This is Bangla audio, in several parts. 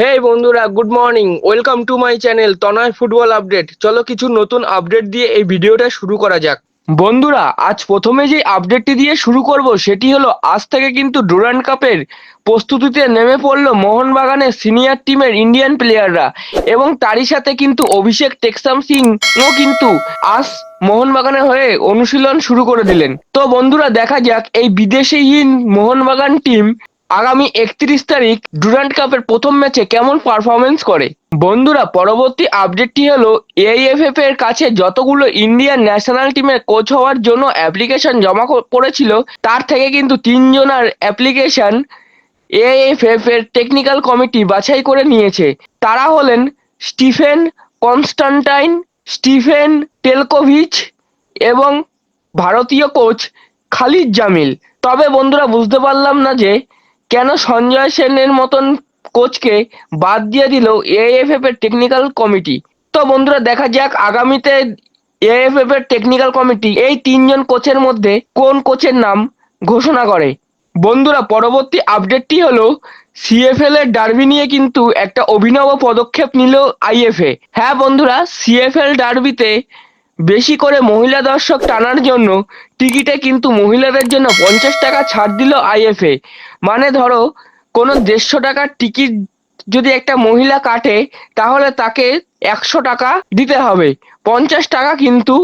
হেই বন্ধুরা good morning welcome to my channel Tanay football update চলো কিছু নতুন আপডেট দিয়ে এই ভিডিওটা শুরু করা যাক। বন্ধুরা, আজ প্রথমে যে আপডেটটি দিয়ে শুরু করব, সেটি হলো আজ থেকে কিন্তু ডুরান্ড কাপের প্রস্তুতিতে নেমে পড়ল মোহনবাগানের সিনিয়র টিমের ইন্ডিয়ান প্লেয়াররা এবং তারই সাথে কিন্তু অভিষেক টেক্সাম সিংও কিন্তু আজ মোহনবাগানের হয়ে অনুশীলন শুরু করে দিলেন। তো বন্ধুরা, দেখা যাক এই বিদেশিহীন মোহনবাগান টিম আগামী একত্রিশ তারিখ ডুরান্ড কাপের প্রথম ম্যাচে কেমন পারফরমেন্স করে? বন্ধুরা, পরবর্তী আপডেটটি হলো এআইএফএফ এর কাছে যতগুলো ইন্ডিয়ান ন্যাশনাল টিমের কোচ হওয়ার জন্য অ্যাপ্লিকেশন জমা ক- পড়েছিল, তার থেকে কিন্তু তিনজনের অ্যাপ্লিকেশন এআইএফএফ এর টেকনিক্যাল কমিটি বাছাই করে নিয়েছে। তারা হলেন স্টিফেন কনস্টান্টাইন, স্টিফেন টেলকোভিচ এবং ভারতীয় কোচ খালিদ জামিল। তবে বন্ধুরা, বুঝতে পারলাম না যে কেন সঞ্জয় সেনের মতন কোচকে বাদ দিয়ে দিল এএফএফ এর টেকনিক্যাল কমিটি তো বন্ধুরা, দেখা যাক আগামীতে এএফএফ এর টেকনিক্যাল কমিটি এই তিনজন কোচের মধ্যে কোন কোচের নাম ঘোষণা করে? বন্ধুরা, পরবর্তী আপডেটটি হলো সিএফএল এর ডার্বি নিয়ে কিন্তু একটা অভিনব পদক্ষেপ নিল আইএফএ হ্যাঁ বন্ধুরা সিএফএল ডার্বিতে বেশি করে মহিলা দর্শক টানার জন্য টিকিটে কিন্তু মহিলাদের জন্য পঞ্চাশ টাকা ছাড় দিল আইএফএ। মানে ধরো, কোনো দেড়শো টাকার টিকিট যদি একটা মহিলা কাটে, তাহলে তাকে একশো টাকা দিতে হবে। পঞ্চাশ টাকা কিন্তু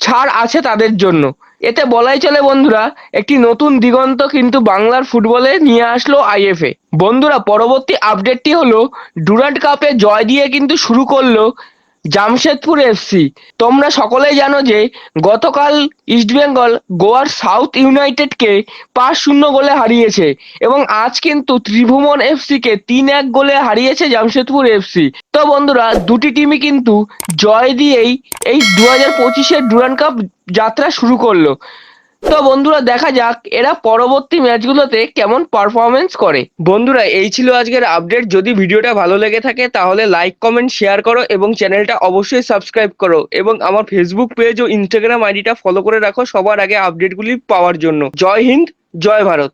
ছাড় আছে তাদের জন্য। এতে বলাই চলে বন্ধুরা, একটি নতুন দিগন্ত কিন্তু বাংলার ফুটবলে নিয়ে আসলো আইএফএ। বন্ধুরা, পরবর্তী আপডেটটি হলো ডুরান্ড কাপে জয় দিয়ে কিন্তু শুরু করল জামশেদপুর এফসি। তোমরা সকলেই জানো যে গতকাল ইস্টবেঙ্গল গোয়ার সাউথ ইউনাইটেডকে পাঁচ শূন্য গোলে হারিয়েছে এবং আজ কিন্তু ত্রিভুবন এফসিকে তিন এক গোলে হারিয়েছে জামশেদপুর এফসি। তো বন্ধুরা, দুটি টিমই কিন্তু জয় দিয়েই এই দু হাজার পঁচিশের ডুরান্ড কাপ যাত্রা শুরু করল। তো বন্ধুরা দেখা যাক এরা পরবর্তী ম্যাচগুলোতে কেমন পারফরমেন্স করে। বন্ধুরা, এই ছিল আজকের আপডেট যদি ভিডিওটা ভালো লেগে থাকে, তাহলে লাইক কমেন্ট শেয়ার করো এবং চ্যানেলটা অবশ্যই সাবস্ক্রাইব করো এবং আমার ফেসবুক পেজ ও ইনস্টাগ্রাম আইডিটা ফলো করে রাখো সবার আগে আপডেটগুলি পাওয়ার জন্য। জয় হিন্দ, জয় ভারত।